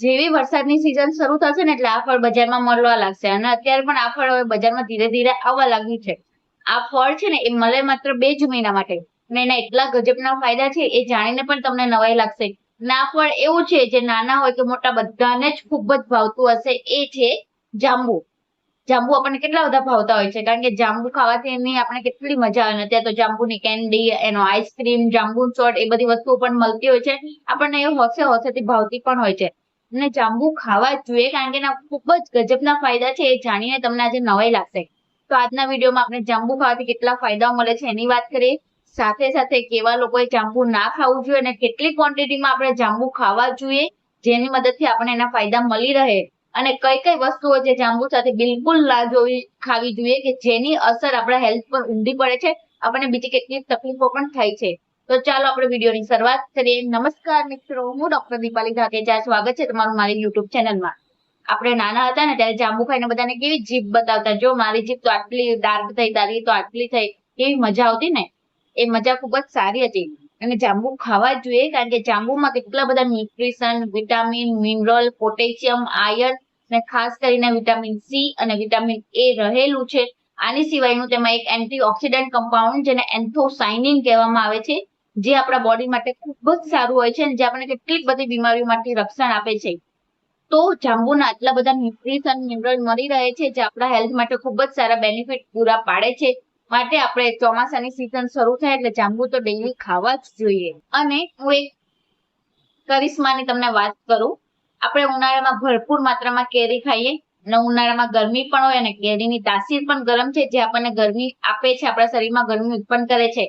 જેવી વરસાદની સિઝન શરૂ થશે ને એટલે આ ફળ બજારમાં મળવા લાગશે. અને અત્યારે પણ આ ફળ હવે બજારમાં ધીરે ધીરે આવવા લાગ્યું છે. આ ફળ છે ને એ મળે માત્ર બે જ મહિના માટે. અને એના એટલા ગજબના ફાયદા છે, એ જાણીને પણ તમને નવાઈ લાગશે. ના ફળ એવું છે, જે નાના હોય કે મોટા, બધાને જ ખૂબ જ ભાવતું હશે. એ છે જાંબુ. જાંબુ આપણને કેટલા બધા ભાવતા હોય છે? કારણ કે જાંબુ ખાવાથી એની આપણે કેટલી મજા આવે. અત્યારે તો જાંબુની કેન્ડી એનો આઈસ્ક્રીમ જાંબુ સોટ એ બધી વસ્તુઓ પણ મળતી હોય છે. આપણને એ હોશે હોશેથી ભાવતી પણ હોય છે. અને જાંબુ ખાવા જોઈએ, કારણ કે એના ખૂબ જ ગજબના ફાયદા છે, એ જાણીને તમને આજે નવાઈ લાગશે. તો આજના વિડીયોમાં આપણે જાંબુ ખાવાથી કેટલા ફાયદાઓ મળે છે એની વાત કરીએ. સાથે સાથે કેવા લોકોએ જાંબુ ના ખાવું જોઈએ અને કેટલી ક્વોન્ટિટીમાં આપણે જાંબુ ખાવા જોઈએ, જેની મદદથી આપણને એના ફાયદા મળી રહે. અને કઈ કઈ વસ્તુઓ જે જાંબુ સાથે બિલકુલ ના જોવી ખાવી જોઈએ કે જેની અસર આપણા હેલ્થ પર ઊંધી પડે છે. આપણને બીજી કેટલીક તકલીફો પણ થાય છે. તો ચાલો આપણે વિડીયોની શરૂઆત કરીએ. નમસ્કાર મિત્રો, હું ડોક્ટર દીપાલી ધાકેજા સ્વાગત છે તમારું મારી યુટ્યુબ ચેનલમાં આપણે નાના હતા ને ત્યારે જાંબુ ખાઈને બધાને કેવી જીભ બતાવતા. જો મારી જીભ તો આટલી ડાર્ક થઈ, તારી તો આટલી થઈ, કેવી મજા આવતી ને? એ મજા ખૂબ જ સારી હતી. અને જાંબુ ખાવા જોઈએ, કારણ કે જાંબુમાં કેટલા બધા nutrition vitamin mineral potassium iron અને ખાસ કરીને વિટામિન સી અને વિટામિન એ રહેલું છે. આની સિવાયનું તેમાં એક એન્ટીઓક્સિડન્ટ કમ્પાઉન્ડ જેને એન્થોસાઇનિન કહેવામાં આવે છે. જે આપણા બોડી માટે ખૂબ જ સારું હોય છે અને જે આપણને કેટલી બધી બીમારીઓમાંથી રક્ષણ આપે છે. તો જાંબુના આટલા બધા ન્યુટ્રિશન મિનરલ મળી રહે છે જે આપણા હેલ્થ માટે ખૂબ જ સારા બેનિફિટ પૂરા પાડે છે. માટે આપણે ચોમાસાની સિઝન શરૂ થાય એટલે જાંબુ તો ડેઈલી ખાવા જ જોઈએ. અને હું એક કરિશ્માની તમને વાત કરું. આપણે ઉનાળામાં ભરપૂર માત્રામાં કેરી ખાઈએ. અને ઉનાળામાં ગરમી પણ હોય અને કેરીની તાસીર પણ ગરમ છે જે આપણને ગરમી આપે છે. આપણા શરીરમાં ગરમી ઉત્પન્ન કરે છે.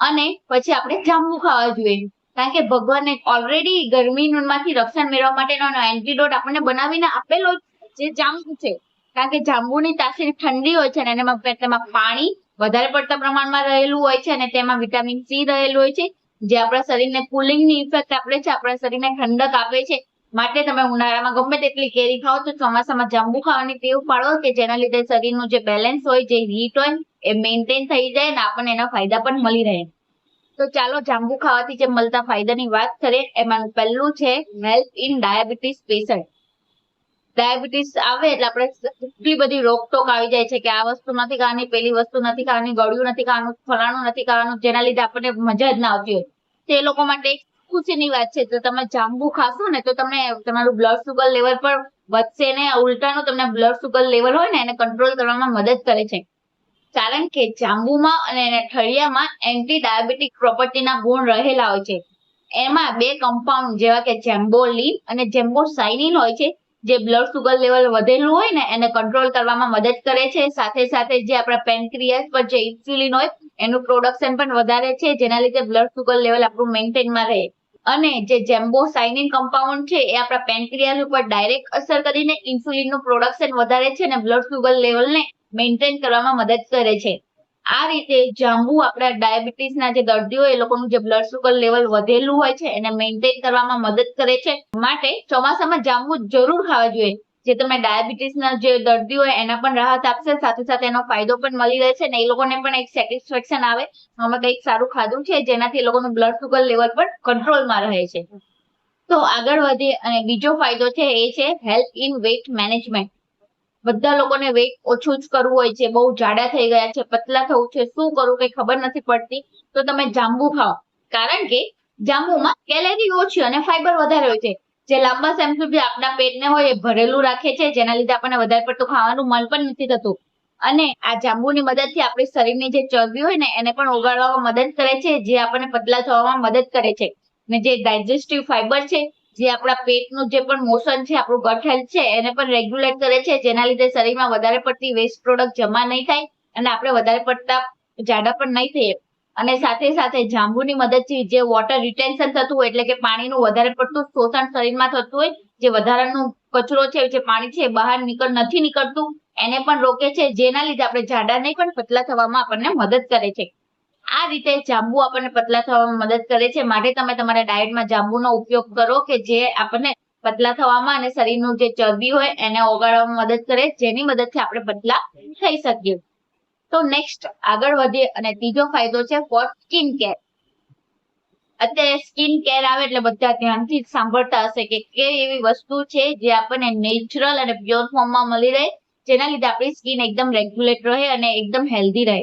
અને પછી આપણે જાંબુ ખાવા જોઈએ. કારણ કે ભગવાને ઓલરેડી ગરમીમાંથી રક્ષણ મેળવવા માટેનો એન્ટીડોટ આપણને બનાવીને આપેલો જે જાંબુ છે. કારણ કે જાંબુની તાસીર ઠંડી હોય છે અને એમાં તેમાં પાણી વધારે પડતા પ્રમાણમાં રહેલું હોય છે અને તેમાં વિટામિન સી રહેલું હોય છે. જે આપણા શરીરને કુલિંગની ઇફેક્ટ આપે છે, આપણા શરીરને ઠંડક આપે છે. માટે તમે ઉનાળામાં ગમે તેટલી કેરી ખાઓ તો ચોમાસામાં જાંબુ ખાવાની ટેવ પાડો કે જેના લીધે શરીરનું જે બેલેન્સ હોય, જે હીટ હોય, એ મેન્ટેન થઈ જાય અને આપણને એના ફાયદા પણ મળી રહે. તો ચાલો જાંબુ ખાવાથી જે મળતા ફાયદાની વાત કરીએ, એમાં પહેલું છે help in diabetes patient diabetes આવે એટલે આપણે કેટલી બધી રોકટોક આવી જાય છે કે આ વસ્તુ નથી ખાવાની, પેલી વસ્તુ નથી ખાવાની, ગળ્યું નથી ખાવાનું, ફલાણું નથી ખાવાનું, જેના લીધે આપણને મજા જ ના આવતી હોય. તે લોકો માટે એક ખુશીની વાત છે. તો તમે જાંબુ ખાશો ને, તો તમને તમારું બ્લડ સુગર લેવલ પણ વધશે ને ઉલટાનું તમને બ્લડ સુગર લેવલ હોય ને, એને કંટ્રોલ કરવામાં મદદ કરે છે. કારણ કે જાંબુમાં અને ઠળિયામાં એન્ટી ડાયાબિટીક પ્રોપર્ટીના ગુણ રહેલા હોય છે. એમાં બે કમ્પાઉન્ડ જેવા કે જેમ્બોલિન અને જેમ્બોસાઇનિન હોય છે, જે બ્લડ સુગર લેવલ વધેલું હોય ને, એને કંટ્રોલ કરવામાં મદદ કરે છે. સાથે સાથે જે આપણા પેન્ક્રિયાસ પર જે ઇન્સ્યુલિન હોય, એનું પ્રોડક્શન પણ વધારે છે, જેના લીધે બ્લડ સુગર લેવલ આપણું મેન્ટેનમાં રહે. અને જે જેમ્બોસાઇનિન કમ્પાઉન્ડ છે, એ આપણા પેન્ક્રિયાસ ઉપર ડાયરેક્ટ અસર કરીને ઇન્સ્યુલિનનું પ્રોડક્શન વધારે છે અને બ્લડ સુગર લેવલને મેન્ટેન કરવામાં મદદ કરે છે. આ રીતે જાંબુ આપણા ડાયાબિટીસના જે દર્દીઓ, એ લોકોનું જે બ્લડ સુગર લેવલ વધેલું હોય છે, એને મેન્ટેન કરવામાં મદદ કરે છે. માટે ચોમાસામાં જાંબુ જરૂર ખાવા જોઈએ. જે તમે ડાયાબિટીસના જે દર્દીઓ એના પણ રાહત આપશે, સાથે સાથે એનો ફાયદો પણ મળી રહે છે ને એ લોકોને પણ એક સેટિસ્ફેક્શન આવે. અમે કંઈક સારું ખાધું છે, જેનાથી એ લોકોનું બ્લડ સુગર લેવલ પણ કંટ્રોલમાં રહે છે. તો આગળ વધે અને બીજો ફાયદો છે એ છે હેલ્થ ઇન વેઇટ મેનેજમેન્ટ બધા લોકોને વેઇટ ઓછું જ કરવું હોય છે, બહુ જાડા થઈ ગયા છે, પતલા થવું છે, શું કરવું કઈ ખબર નથી પડતી, તો તમે જાંબુ ખાઓ. કારણ કે જાંબુમાં કેલેરી ઓછી અને ફાઈબર વધારે હોય છે. જે લાંબા સમય સુધી આપણા પેટને હોય એ ભરેલું રાખે છે, જેના લીધે આપણને વધારે પડતું ખાવાનું મન પણ નથી થતું. અને આ જાંબુની મદદથી આપણી શરીરની જે ચરબી હોય ને, એને પણ ઓગાળવામાં મદદ કરે છે, જે આપણને પતલા થવામાં મદદ કરે છે. અને જે ડાયજેસ્ટિવ ફાઈબર છે, જે આપણા પેટનું જે પણ મોશન છે, આપણું ગટ છે, એને પણ રેગ્યુલેટ કરે છે, જેના લીધે શરીરમાં વધારે પડતી વેસ્ટ પ્રોડક્ટ જમા નહીં થાય અને આપણે વધારે પડતા જાડા પણ નહીં થઈએ. અને સાથે સાથે જાંબુની મદદથી જે વોટર રિટેન્શન થતું હોય એટલે કે પાણીનું વધારે પડતું શોષણ શરીરમાં થતું હોય, જે વધારાનું કચરો છે, જે પાણી છે બહાર નીકળ, નથી નીકળતું, એને પણ રોકે છે. જેના લીધે આપણે જાડા નહીં પણ પતલા થવામાં આપણને મદદ કરે છે. આ રીતે જાંબુ આપણને પતલા થવામાં મદદ કરે છે. માટે તમે તમારા ડાયટમાં જાંબુનો ઉપયોગ કરો કે જે આપણને પતલા થવામાં અને શરીરનું જે ચરબી હોય એને ઓગાળવામાં મદદ કરે, જેની મદદથી આપણે પતલા થઈ શકીએ. તો નેક્સ્ટ આગળ વધીએ અને ત્રીજો ફાયદો છે ફોર સ્કિન કેર અત્યારે સ્કિન કેર આવે એટલે બધા ધ્યાનથી સાંભળતા હશે કે કેવી એવી વસ્તુ છે જે આપણને નેચરલ અને પ્યોર ફોર્મમાં મળી રહે, જેના લીધે આપણી સ્કિન એકદમ રેગ્યુલેટ રહે અને એકદમ હેલ્ધી રહે.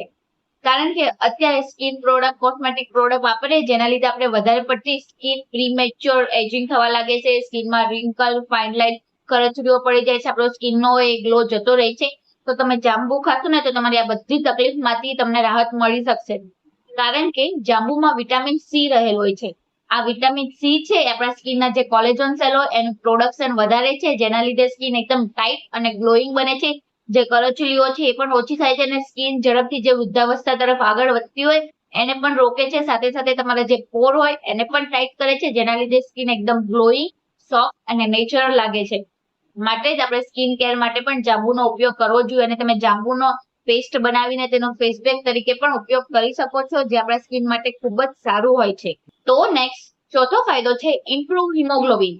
કારણ કે અત્યારે સ્કિન પ્રોડક્ટ કોસ્મેટિક પ્રોડક્ટ વાપરે જેના લીધે આપણે વધારે પડતી સ્કિન પ્રીમેચ્યોર એજિંગ થવા લાગે છે સ્કિનમાં રિંકલ ફાઇન લાઇન કરચડીઓ પડી જાય છે, આપણો સ્કિનનો એ ગ્લો જતો રહે છે. તો તમે જાંબુ ખાશો ને તો તમારી આ બધી તકલીફમાંથી તમને રાહત મળી શકશે. કારણ કે જાંબુમાં વિટામિન સી રહેલું હોય છે. આ વિટામિન સી છે આપણા સ્કિનના જે કોલેજોન સેલ એનું પ્રોડક્શન વધારે છે, જેના લીધે સ્કિન એકદમ ટાઈટ અને ગ્લોઈંગ બને છે. જે કરચલીઓ છે, એ પણ ઓછી થાય છે અને સ્કિન ઝડપથી જે વૃદ્ધાવસ્થા તરફ આગળ વધતી હોય, એને પણ રોકે છે. સાથે સાથે તમારા જે પોર હોય, એને પણ ટાઈટ કરે છે, જેના લીધે સ્કિન એકદમ ગ્લોઈંગ, સોફ્ટ અને નેચરલ લાગે છે. માટે જ આપણે સ્કિન કેર માટે પણ જાંબુનો ઉપયોગ કરવો જોઈએ અને તમે જાંબુનો પેસ્ટ બનાવીને તેનો ફેસ પેક તરીકે પણ ઉપયોગ કરી શકો છો, જે આપણા સ્કિન માટે ખૂબ જ સારું હોય છે. તો નેક્સ્ટ ચોથો ફાયદો છે ઇમ્પ્રુવ હિમોગ્લોબિન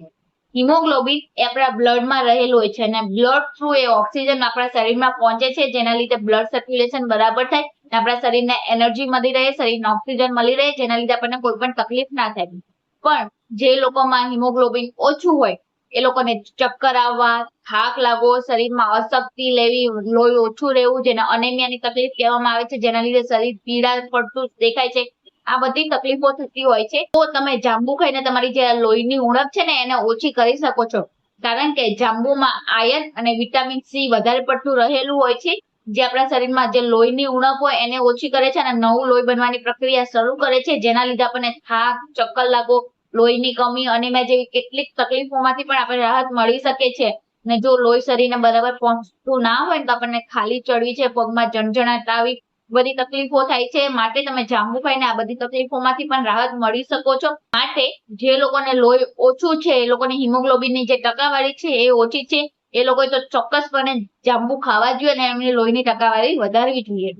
હિમોગ્લોબિન એ આપણા બ્લડમાં રહેલું હોય છે અને બ્લડ થ્રુ એ ઓક્સિજન આપણા શરીરમાં પહોંચે છે, જેના લીધે બ્લડ સર્ક્યુલેશન બરાબર થાય અને આપણા શરીરને એનર્જી મળી રહે, શરીરને ઓક્સિજન મળી રહે, જેના લીધે આપણને કોઈ પણ તકલીફ ના થાય. પણ જે લોકોમાં હિમોગ્લોબિન ઓછું હોય એ લોકોને ચક્કર આવવા, થાક લાગવો, શરીરમાં અશક્તિ લેવી, લોહી ઓછું રહેવું, જેને અનેમિયાની તકલીફ કહેવામાં આવે છે, જેના લીધે શરીર પીડા પડતું દેખાય છે. આ બધી તકલીફો થતી હોય છે. તો તમે જાંબુ ખાઈને તમારી જે લોહીની ઉણપ છે ને, એને ઓછી કરી શકો છો. કારણ કે જાંબુમાં આયર્ન અને વિટામિન સી વધારે પડતું રહેલું હોય છે. જે આપણા શરીરમાં જે લોહીની ઉણપ હોય, એને ઓછી કરે છે અને નવું લોહી બનવાની પ્રક્રિયા શરૂ કરે છે. જેના લીધે આપણને થાક, ચક્કર લાગવો લોહીની કમી અનેમિયા જેવી કેટલીક તકલીફોમાંથી પણ આપણે રાહત મળી શકે છે. ને જો લોહી શરીરને બરાબર પહોંચતું ના હોય તો આપણને ખાલી ચડવી છે, પગમાં જણજણાટ આવી બધી તકલીફો થાય છે. માટે તમે જાંબુ ખાઈને આ બધી તકલીફોમાંથી પણ રાહત મળી શકો છો. માટે જે લોકોને લોહી ઓછું છે, એ લોકોની હિમોગ્લોબિનની જે ટકાવારી છે એ ઓછી છે. એ લોકોએ તો ચોક્કસપણે જાંબુ ખાવા જોઈએ અને એમની લોહીની ટકાવારી વધારવી જોઈએ.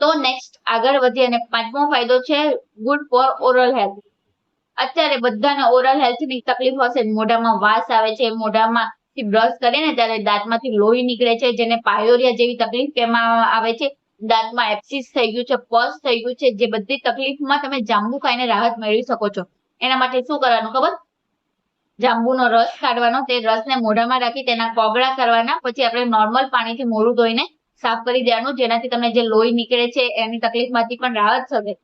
તો નેક્સ્ટ આગળ વધીએ અને પાંચમો ફાયદો છે ગુડ ફોર ઓરલ હેલ્થ અત્યારે બધાને ઓરલ હેલ્થની તકલીફ હશે. મોઢામાં વાસ આવે છે મોઢામાં બ્રશ કરે ને ત્યારે દાંતમાંથી લોહી નીકળે છે, જેને પાયોરિયા જેવી તકલીફ કહેવામાં આવે છે. દાંતમાં એપ્સિસ થઈ ગયું છે પસ થઈ ગયું છે, જે બધી તકલીફમાં તમે જાંબુ ખાઈને રાહત મેળવી શકો છો. એના માટે શું કરવાનું ખબર? જાંબુનો રસ કાઢવાનો, તે રસને મોઢામાં રાખી તેના કોગળા કરવાના, પછી આપણે નોર્મલ પાણીથી મોઢું ધોઈને સાફ કરી દેવાનું, જેનાથી તમને જે લોહી નીકળે છે, એની તકલીફમાંથી પણ રાહત થશે.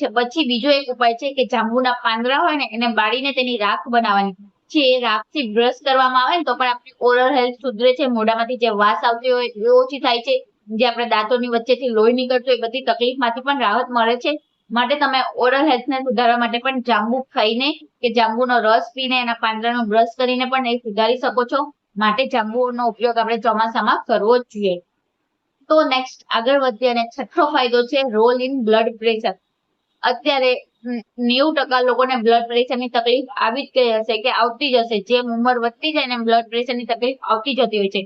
છે. પછી બીજો એક ઉપાય છે કે જાંબુના પાંદડા હોય ને, એને બાળીને તેની રાખ બનાવવાની. જે રાખથી બ્રશ કરવામાં આવે ને, તો પણ આપણી ઓરલ હેલ્થ સુધરે છે. મોઢામાંથી જે વાસ આવતી હોય, એ ઓછી થાય છે. જે આપણે દાંતોની વચ્ચેથી લોહી નીકળતું એ બધી તકલીફમાંથી પણ રાહત મળે છે. માટે તમે ઓરલ હેલ્થને સુધારવા માટે પણ જાંબુ ખાઈને કે જાંબુનો રસ પીને એના પાંદડાનો બ્રશ કરીને પણ એ સુધારી શકો છો. માટે જાંબુનો ઉપયોગ આપણે ચોમાસામાં કરવો જ જોઈએ. તો નેક્સ્ટ આગળ વધીએ અને છઠ્ઠો ફાયદો છે રોલ ઇન બ્લડ પ્રેશર અત્યારે નેવું ટકા લોકોને બ્લડ પ્રેશરની તકલીફ આવી જ ગઈ હશે કે આવતી જ હશે. જેમ ઉંમર વધતી જાય ને બ્લડ પ્રેશરની તકલીફ આવતી જતી હોય છે.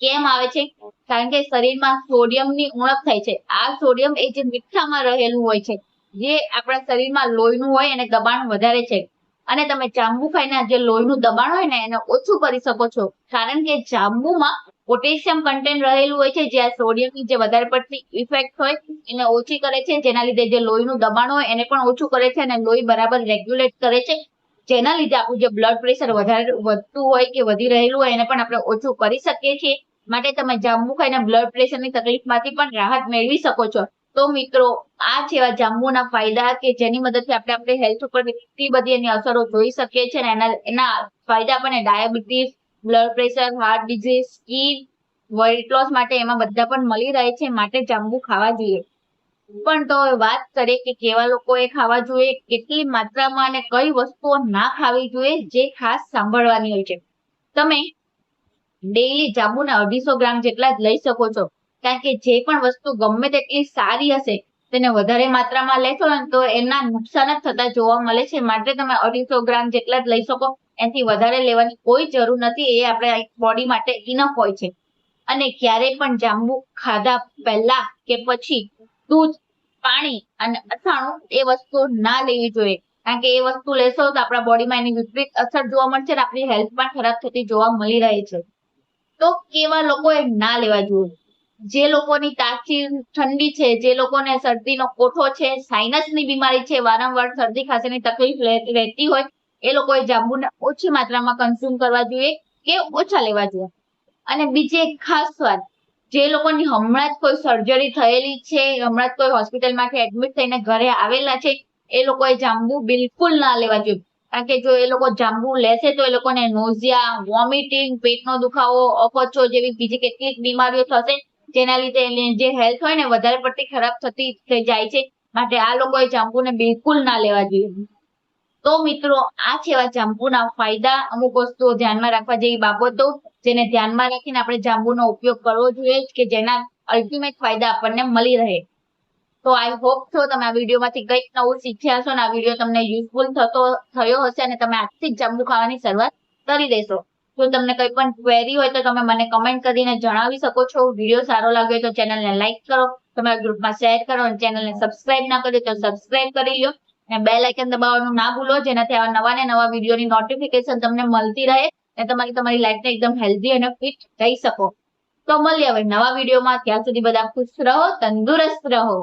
કેમ આવે છે? કારણ કે શરીરમાં સોડિયમની ઉણપ થાય છે. આ સોડિયમ એ જે મીઠામાં રહેલું હોય છે, જે આપણા શરીરમાં લોહીનું હોય એને દબાણ વધારે છે. અને તમે જાંબુ ખાઈને જે લોહીનું દબાણ હોય ને એને ઓછું કરી શકો છો. કારણ કે જાંબુમાં પોટેશિયમ કન્ટેન્ટ રહેલું હોય છે, જે આ સોડિયમની જે વધારે પડતી ઇફેક્ટ હોય, એને ઓછી કરે છે. જેના લીધે જે લોહીનું દબાણ હોય, એને પણ ઓછું કરે છે અને લોહી બરાબર રેગ્યુલેટ કરે છે. જેના લીધે આપણું જે બ્લડ પ્રેશર વધારે વધતું હોય કે વધી રહેલું હોય, એને પણ આપણે ઓછું કરી શકીએ છીએ. માટે તમે જાંબુ ખાઈને બ્લડ પ્રેશરની તકલીફમાંથી પણ રાહત મેળવી શકો છો. તો મિત્રો, આ છે જાંબુના ફાયદા કે જેની મદદથી આપણે આપણે હેલ્થ ઉપર કેટલી બધી એની અસરો જોઈ શકીએ છીએ અને એના એના ફાયદા પણ diabetes blood pressure heart disease skin weight loss માટે એમાં બધા પણ મળી રહે છે, માટે જાંબુ ખાવા જોઈએ. પણ તો વાત કરીએ કે કેવા લોકોએ ખાવા જોઈએ, કેટલી માત્રામાં અને કઈ વસ્તુઓ ના ખાવી જોઈએ, જે ખાસ સાંભળવાની હોય છે. તમે ડેઈલી જાંબુના અઢીસો ગ્રામ જેટલા જ લઈ શકો છો. કારણ કે જે પણ વસ્તુ ગમે તેટલી સારી હશે, તેને વધારે માત્રામાં લેશો ને તો એના નુકસાન જ થતા જોવા મળે છે. માટે તમે અઢીસો ગ્રામ જેટલા જ લઈ શકો. એનાથી વધારે લેવાની કોઈ જરૂર નથી, એ આપણે બોડી માટે ઇનફ હોય છે. અને ક્યારેય પણ જાંબુ ખાધા પહેલા કે પછી દૂધ, પાણી અને અથાણું એ વસ્તુ ના લેવી જોઈએ. કારણ કે એ વસ્તુ લેશો તો આપણા બોડીમાં એની વિપરીત અસર જોવા મળશે આપણી હેલ્થ પણ ખરાબ થતી જોવા મળી રહી છે. તો કેવા લોકોએ ના લેવા જોઈએ? જે લોકોની તાચી ઠંડી છે, જે લોકોને શરદીનો કોઠો છે સાઇનસની બીમારી છે, વારંવાર શરદી ખાંસીની તકલીફ રહેતી હોય એ લોકોએ જાંબુને ઓછી માત્રામાં કન્ઝ્યુમ કરવા જોઈએ કે ઓછા લેવા જોઈએ. અને બીજી એક ખાસ વાત, જે લોકોની હમણાં જ કોઈ સર્જરી થયેલી છે, હમણાં જ કોઈ હોસ્પિટલમાંથી એડમિટ થઈને ઘરે આવેલા છે, એ લોકોએ જાંબુ બિલકુલ ના લેવા જોઈએ. કારણ કે જો એ લોકો જાંબુ લેશે તો એ લોકોને નોઝિયા વોમિટિંગ પેટનો દુખાવો, અપચો જેવી બીજી કેટલીક બીમારીઓ થશે, જેના લીધે એની જે હેલ્થ હોય ને વધારે પડતી ખરાબ થતી થઈ જાય છે. માટે આ લોકોએ જાંબુને બિલકુલ ના લેવા જોઈએ. તો મિત્રો, આ છે એવા જાંબુના ફાયદા. અમુક વસ્તુઓ ધ્યાનમાં રાખવા જેવી બાબતો જેને ધ્યાનમાં રાખીને આપણે જાંબુનો ઉપયોગ કરવો જોઈએ કે જેના અલ્ટિમેટ ફાયદા આપણને મળી રહે. તો આઈ હોપ છો તમે આ વિડીયોમાંથી કંઈક નવું શીખ્યા હશો અને આ વીડિયો તમને યુઝફુલ થતો, થયો હશે અને તમે આજથી જ જાંબુ ખાવાની શરૂઆત કરી દેશો. જો તમને કંઈ પણ ક્વેરી હોય તો તમે મને કમેન્ટ કરીને જણાવી શકો છો. વીડિયો સારો લાગ્યો તો ચેનલને લાઈક કરો, તમારા ગ્રુપમાં શેર કરો અને ચેનલને સબસ્ક્રાઇબ ના કરી તો સબસ્ક્રાઇબ કરી લો અને બેલ આઇકન દબાવવાનું ના ભૂલો, જેનાથી આવા નવા ને નવા વિડીયોની નોટિફિકેશન તમને મળતી રહે અને તમારી તમારી લાઈફને એકદમ હેલ્ધી અને ફિટ રહી શકો. તો મળીએ હવે નવા વિડીયોમાં ત્યાં સુધી બધા ખુશ રહો, તંદુરસ્ત રહો.